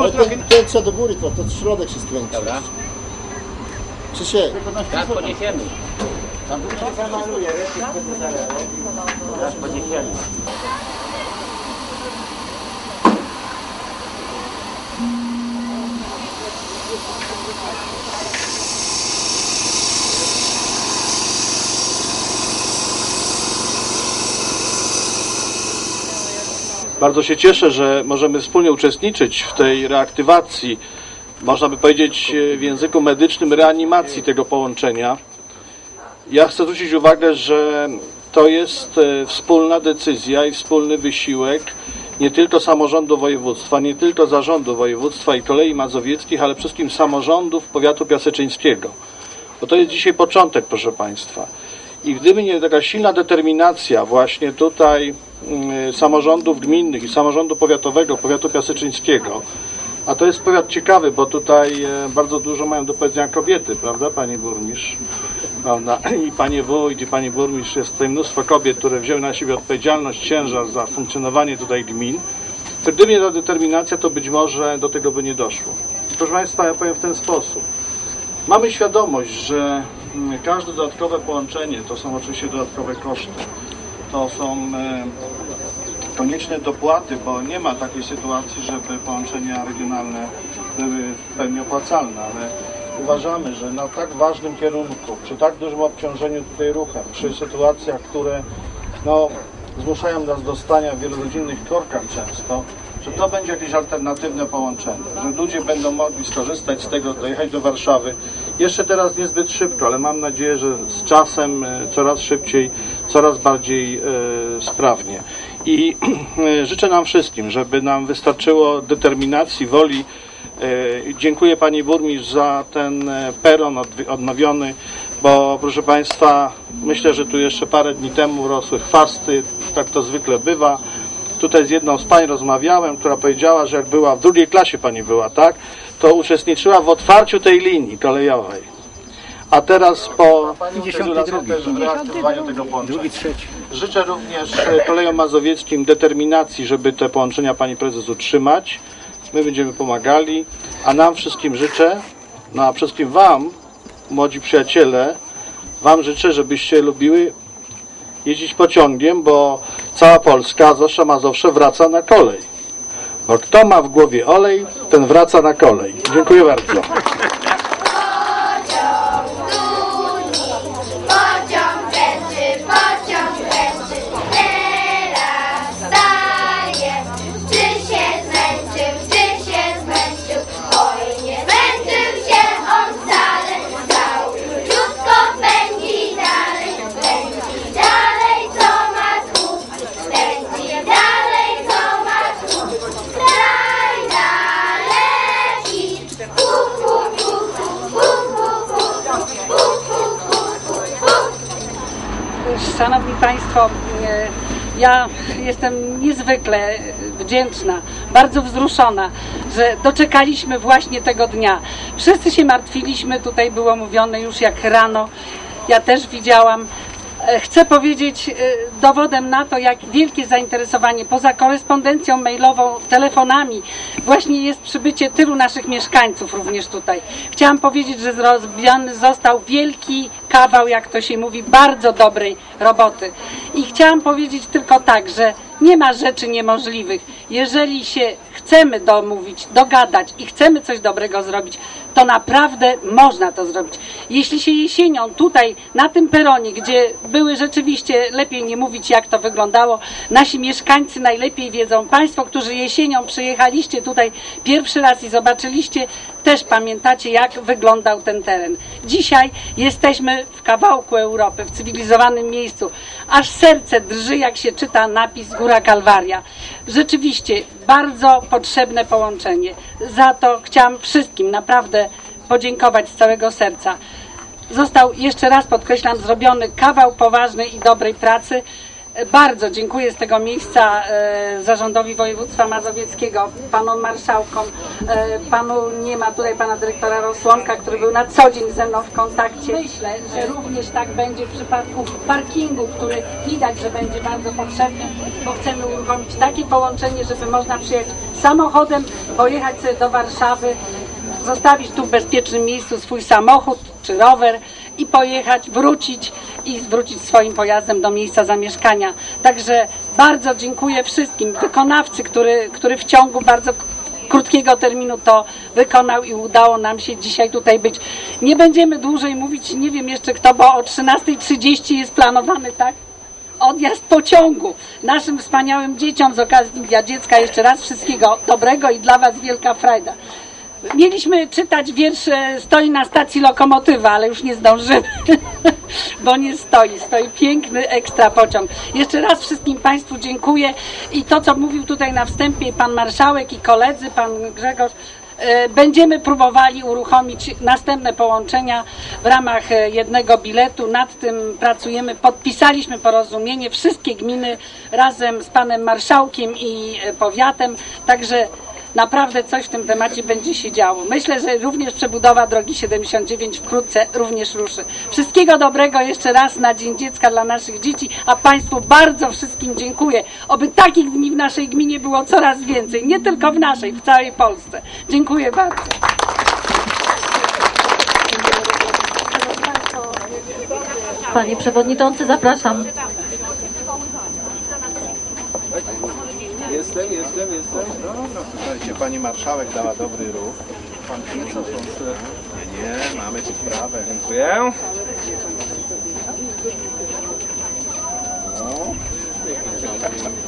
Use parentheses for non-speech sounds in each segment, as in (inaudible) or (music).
O, trochę... ten, trzeba do góry trochę, to środek się skręci. Dobra. Krzysiek. Teraz podniesiemy. Tam dużo się maluje, wiesz, zaraz. Teraz podniesiemy. Bardzo się cieszę, że możemy wspólnie uczestniczyć w tej reaktywacji, można by powiedzieć w języku medycznym, reanimacji tego połączenia. Ja chcę zwrócić uwagę, że to jest e, wspólna decyzja i wspólny wysiłek nie tylko samorządu województwa, nie tylko zarządu województwa i kolei mazowieckich, ale wszystkim samorządów powiatu piaseczyńskiego. Bo to jest dzisiaj początek, proszę Państwa. I gdyby nie taka silna determinacja właśnie tutaj mm, samorządów gminnych i samorządu powiatowego, powiatu piaseczyńskiego, a to jest powiat ciekawy, bo tutaj e, bardzo dużo mają do powiedzenia kobiety, prawda, Pani Burmistrz? Prawda? I Panie Wójt, i Pani Burmistrz, jest tutaj mnóstwo kobiet, które wzięły na siebie odpowiedzialność, ciężar za funkcjonowanie tutaj gmin. Gdyby nie ta determinacja, to być może do tego by nie doszło. Proszę Państwa, ja powiem w ten sposób. Mamy świadomość, że każde dodatkowe połączenie to są oczywiście dodatkowe koszty. To są e, konieczne dopłaty, bo nie ma takiej sytuacji, żeby połączenia regionalne były w pełni opłacalne, ale uważamy, że na tak ważnym kierunku, przy tak dużym obciążeniu tutaj ruchem, przy sytuacjach, które no, zmuszają nas do stania w wielorodzinnych korkach często, że to będzie jakieś alternatywne połączenie, że ludzie będą mogli skorzystać z tego, dojechać do Warszawy. Jeszcze teraz niezbyt szybko, ale mam nadzieję, że z czasem e, coraz szybciej, coraz bardziej e, sprawnie. I (clears throat) e, życzę nam wszystkim, żeby nam wystarczyło determinacji, woli. Dziękuję Pani Burmistrz za ten peron odnowiony, bo proszę Państwa, myślę, że tu jeszcze parę dni temu rosły chwasty, tak to zwykle bywa. Tutaj z jedną z pań rozmawiałem, która powiedziała, że jak była w drugiej klasie pani była, tak, to uczestniczyła w otwarciu tej linii kolejowej. A teraz po drugi. też w reaktywowaniu tego połączenia. Życzę również e, kolejom mazowieckim determinacji, żeby te połączenia pani prezes utrzymać. My będziemy pomagali, a nam wszystkim życzę, no a wszystkim wam, młodzi przyjaciele, wam życzę, żebyście lubiły jeździć pociągiem, bo cała Polska, zwłaszcza Mazowsze, wraca na kolej. Bo kto ma w głowie olej, ten wraca na kolej. Dziękuję bardzo. Szanowni Państwo, e, ja jestem niezwykle wdzięczna, bardzo wzruszona, że doczekaliśmy właśnie tego dnia. Wszyscy się martwiliśmy, tutaj było mówione już jak rano, ja też widziałam. E, Chcę powiedzieć e, dowodem na to, jak wielkie zainteresowanie poza korespondencją mailową, telefonami, właśnie jest przybycie tylu naszych mieszkańców również tutaj. Chciałam powiedzieć, że zrobiony został wielki kawał, jak to się mówi, bardzo dobrej roboty. I chciałam powiedzieć tylko tak, że nie ma rzeczy niemożliwych. Jeżeli się chcemy domówić, dogadać i chcemy coś dobrego zrobić, to naprawdę można to zrobić. Jeśli się jesienią tutaj na tym peronie, gdzie były rzeczywiście, lepiej nie mówić jak to wyglądało, nasi mieszkańcy najlepiej wiedzą, Państwo, którzy jesienią przyjechaliście tutaj pierwszy raz i zobaczyliście, też pamiętacie jak wyglądał ten teren. Dzisiaj jesteśmy w kawałku Europy, w cywilizowanym miejscu. Aż serce drży jak się czyta napis Góra Kalwaria. Rzeczywiście bardzo potrzebne połączenie. Za to chciałam wszystkim naprawdę podziękować z całego serca. Został jeszcze raz podkreślam zrobiony kawał poważnej i dobrej pracy. Bardzo dziękuję z tego miejsca e, Zarządowi Województwa Mazowieckiego, panom marszałkom, e, panu nie ma tutaj pana dyrektora Rosłonka, który był na co dzień ze mną w kontakcie. Myślę, że również tak będzie w przypadku parkingu, który widać, że będzie bardzo potrzebny, bo chcemy uruchomić takie połączenie, żeby można przyjechać samochodem pojechać do Warszawy, zostawić tu w bezpiecznym miejscu swój samochód czy rower i pojechać, wrócić i wrócić swoim pojazdem do miejsca zamieszkania. Także bardzo dziękuję wszystkim. Wykonawcy, który, który w ciągu bardzo krótkiego terminu to wykonał i udało nam się dzisiaj tutaj być. Nie będziemy dłużej mówić, nie wiem jeszcze kto, bo o 13.30 jest planowany, tak? Odjazd pociągu. Naszym wspaniałym dzieciom z okazji Dnia Dziecka jeszcze raz wszystkiego dobrego i dla Was wielka frajda. Mieliśmy czytać wiersz Stoi na stacji lokomotywa, ale już nie zdążymy, (laughs) bo nie stoi. Stoi piękny ekstra pociąg. Jeszcze raz wszystkim Państwu dziękuję i to, co mówił tutaj na wstępie pan marszałek i koledzy, pan Grzegorz, e, Będziemy próbowali uruchomić następne połączenia w ramach e, jednego biletu. Nad tym pracujemy. Podpisaliśmy porozumienie wszystkie gminy razem z panem marszałkiem i e, powiatem. Także naprawdę coś w tym temacie będzie się działo. Myślę, że również przebudowa drogi 79 wkrótce również ruszy. Wszystkiego dobrego jeszcze raz na Dzień Dziecka dla naszych dzieci, a Państwu bardzo wszystkim dziękuję. Oby takich dni w naszej gminie było coraz więcej, nie tylko w naszej, w całej Polsce. Dziękuję bardzo. Panie Przewodniczący, zapraszam. Jestem, jestem, jestem. Dobra, słuchajcie, pani marszałek dała dobry ruch. Pan co Nie, nie, mamy tu sprawę. Dziękuję.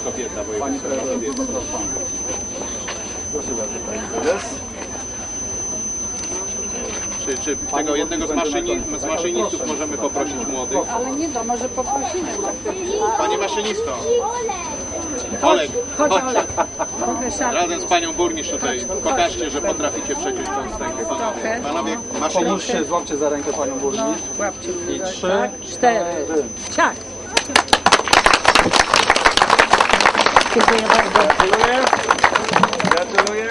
Kobieta, bo pani prezes, Proszę bardzo, pani prezes. Czy, czy tego jednego z, maszyni, z maszynistów możemy poprosić młodych? Ale nie no, może poprosimy. Panie maszynisto! Olek, Chodź chodź. Olek. Razem z panią burmistrz tutaj pokażcie, że potraficie przeciąć tą wstęgę. Panowie, panowie maszyniści. Pomóżcie, złapcie za rękę panią burmistrz. Łapcie I trzy, tak? Cztery. Ciach. Dziękuję bardzo. Gratuluję. Gratuluję.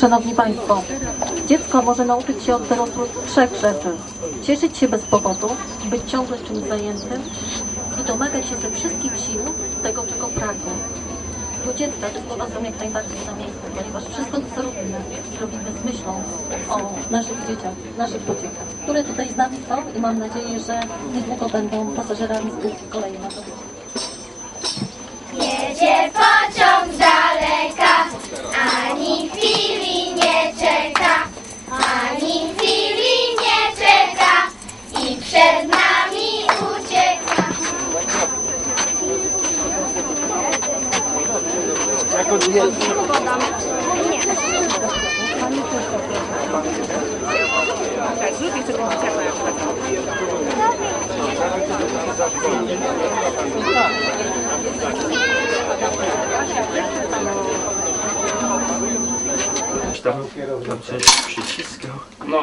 Szanowni Państwo, dziecko może nauczyć się od dorosłych trzech rzeczy. Cieszyć się bez powodu, być ciągle czymś zajętym i domagać się ze wszystkich sił tego, czego pragnie. Do dziecka te słowa są jak najbardziej na miejscu, ponieważ wszystko, co robimy, robimy z myślą o naszych dzieciach, naszych pociechach, które tutaj z nami są i mam nadzieję, że niedługo będą pasażerami spółki na Jedzie pociąg ani chwili nie czeka, ani chwili nie czeka i przed nami ucieka. Tam, tam coś przyciskał. No,